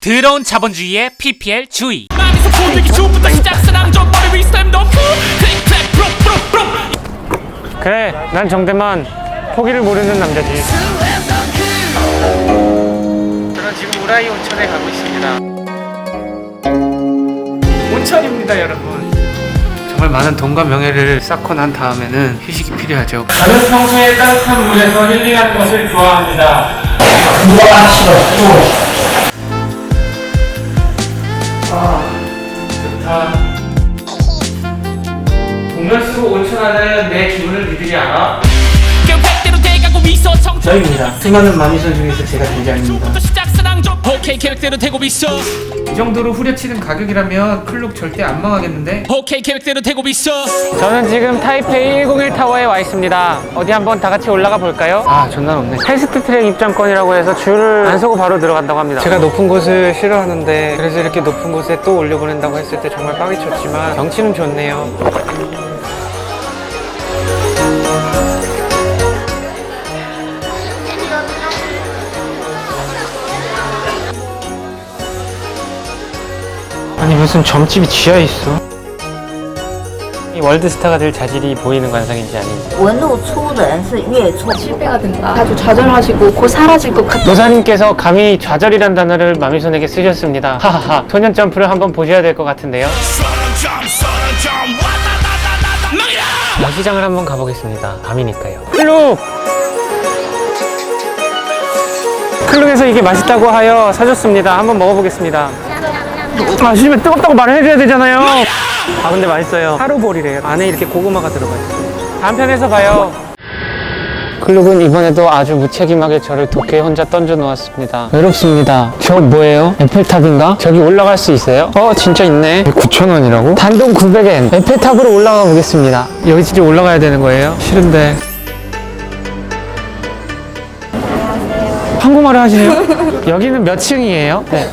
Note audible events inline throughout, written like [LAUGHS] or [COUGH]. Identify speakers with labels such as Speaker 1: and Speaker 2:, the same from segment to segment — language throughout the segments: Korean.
Speaker 1: 더러운 자본주의의 PPL 주의.
Speaker 2: 마음에서 보내기 전부터 시작사랑 좀 머리 위 스탬 너프 클릭 클릭 브룩 브룩 브룩
Speaker 3: 그래, 난 정대만 포기를 모르는 남자지. 저는 지금 우라이 온천에 가고 있습니다. 온천입니다, 여러분. 정말 많은 돈과 명예를 쌓고 난 다음에는 휴식이 필요하죠. 저는 평소에 따뜻한 물에서 힐링하는 것을 좋아합니다. 아, 쓰고 온천하는 내 기분을 믿으지 않아? 저입니다. 수많은 마미선 중에서 제가 대장입니다.
Speaker 2: 부터 시작사랑 좀 오케이 계획대로 되고 있어
Speaker 3: 이 정도로 후려치는 가격이라면 클룩 절대 안 망하겠는데?
Speaker 2: 오케이 계획대로 되고 있어
Speaker 3: 저는 지금 타이페이 101 타워에 와 있습니다. 어디 한번 다 같이 올라가 볼까요? 아, 존나 높네. 패스트 트랙 입장권이라고 해서 줄을 안 서고 바로 들어간다고 합니다. 제가 높은 곳을 싫어하는데 그래서 이렇게 높은 곳에 또 올려보낸다고 했을 때 정말 빡이 쳤지만 경치는 좋네요. 무슨 점집이 지하에 있어? 이 월드스타가 될 자질이 보이는 관상인지 아닌지
Speaker 4: 纹路粗的人是越错。
Speaker 5: 실패가 된다. 아주 좌절하시고 곧 사라질 것 같다.
Speaker 3: 노사님께서 감히 좌절이란 단어를 마미손에게 쓰셨습니다 하하하 소년 점프를 한번 보셔야 될 것 같은데요 야시장을 한번 가보겠습니다 밤이니까요 클룩! 클룩에서 이게 맛있다고 하여 사줬습니다 한번 먹어보겠습니다 맛있으면 뜨겁다고 말해줘야 되잖아요 아 근데 맛있어요 하루볼이래요 안에 이렇게 고구마가 들어가 있어요 다음 편에서 봐요 클룩은 이번에도 아주 무책임하게 저를 도쿄에 혼자 던져 놓았습니다. 외롭습니다. 저 뭐예요? 에펠탑인가? 저기 올라갈 수 있어요? 어, 진짜 있네. 9,000원이라고? 단돈 900엔. 에펠탑으로 올라가 보겠습니다. 여기 진짜 올라가야 되는 거예요? 싫은데. 한국말을 하시네요? [LAUGHS] 여기는 몇 층이에요? 네.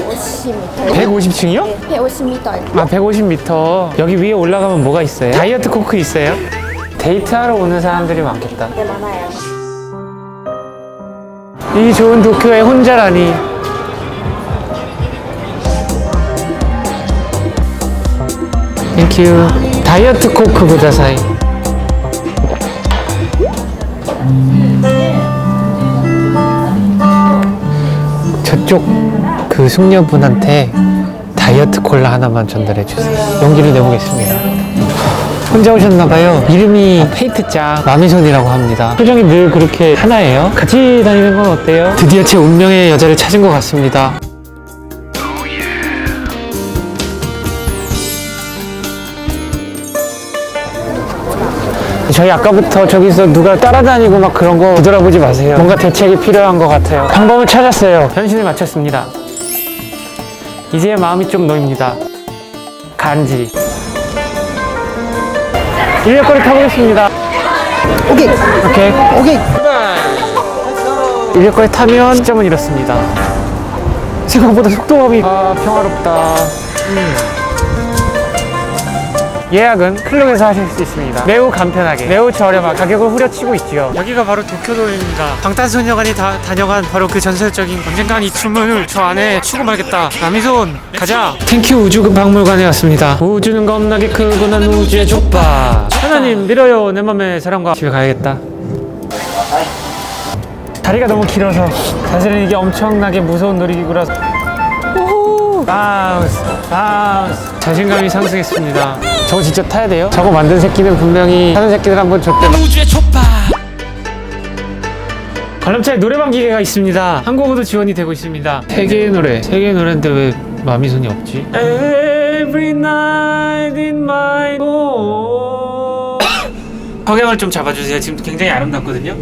Speaker 3: 150층이요?
Speaker 5: 150m.
Speaker 3: 아, 150m. 여기 위에 올라가면 뭐가 있어요? 다이어트 코크 있어요? 데이트하러 오는 사람들이 많겠다.
Speaker 4: 네 많아요.
Speaker 3: 이 좋은 도쿄에 혼자라니. 땡큐. 다이어트 코크 구다사이. 저쪽 그 숙녀분한테 다이어트 콜라 하나만 전달해 주세요. 용기를 내보겠습니다. 혼자 오셨나봐요. 이름이 페이트짱 마미손이라고 합니다. 표정이 늘 그렇게 하나예요. 같이 다니는 건 어때요? 드디어 제 운명의 여자를 찾은 것 같습니다. 저희 아까부터 저기서 누가 따라다니고 막 그런 거 뒤돌아보지 마세요. 뭔가 대책이 필요한 것 같아요. 방법을 찾았어요. 변신을 마쳤습니다. 이제 마음이 좀 놓입니다. 간지. 인력거리 타보겠습니다. 오케이. 오케이. 오케이. 인력거리 타면 시점은 이렇습니다. 생각보다 속도감이 아 평화롭다. 음. 예약은 클룩에서 하실 수 있습니다. 매우 간편하게, 매우 저렴하게 가격을 후려치고 있지요. 여기가 바로 도쿄도입니다. 방탄소년단이 다 다녀간 바로 그 전설적인 언젠간 이 춤을 저 안에 추고 말겠다. 남이손 가자. 탱큐 우주박물관에 왔습니다. 우주는 겁나게 크고 난 우주의 족바. 하나님 밀어요 내 맘의 사랑과 집에 가야겠다. 다리가 너무 길어서 사실은 이게 엄청나게 무서운 놀이기구라서! 바운스 바운스 자신감이 상승했습니다 저거 진짜 타야 돼요? 저거 만든 새끼는 분명히 타는 새끼들 한번 줬대.
Speaker 2: 우주의 족바.
Speaker 3: 관람차에 노래방 기계가 있습니다. 한국어도 지원이 되고 있습니다. 세계의 노래. 세계의 노래인데 왜 마미손이 없지? Every night in my home [COUGHS] 방향을 좀 잡아주세요. 지금 굉장히 아름답거든요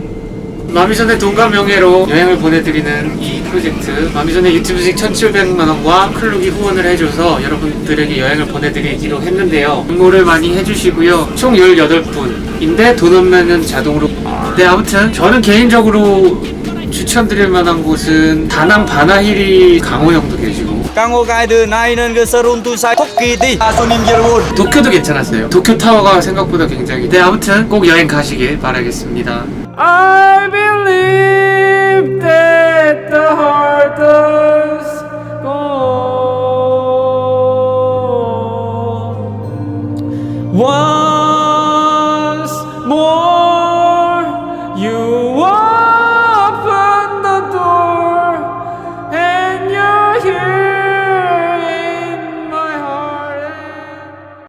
Speaker 3: 마미손의 돈과 명예로 여행을 보내드리는 이 프로젝트 마미손의 유튜브 수익 1,700만 원과 클룩이 후원을 해줘서 여러분들에게 여행을 보내드리기로 했는데요 응모를 많이 해주시고요 총 18분인데 돈 없면은 자동으로 네 아무튼 저는 개인적으로 추천드릴 만한 곳은 다낭 바나히리 강호 형도 계시고
Speaker 6: Kango guide 나이는 그 서론 두사 토끼디 아소님 여러분
Speaker 3: 도쿄도 괜찮았어요. 도쿄 타워가 생각보다 굉장히. 네, 아무튼 꼭 여행 가시길 바라겠습니다. I believe that the heart of gold once more you are.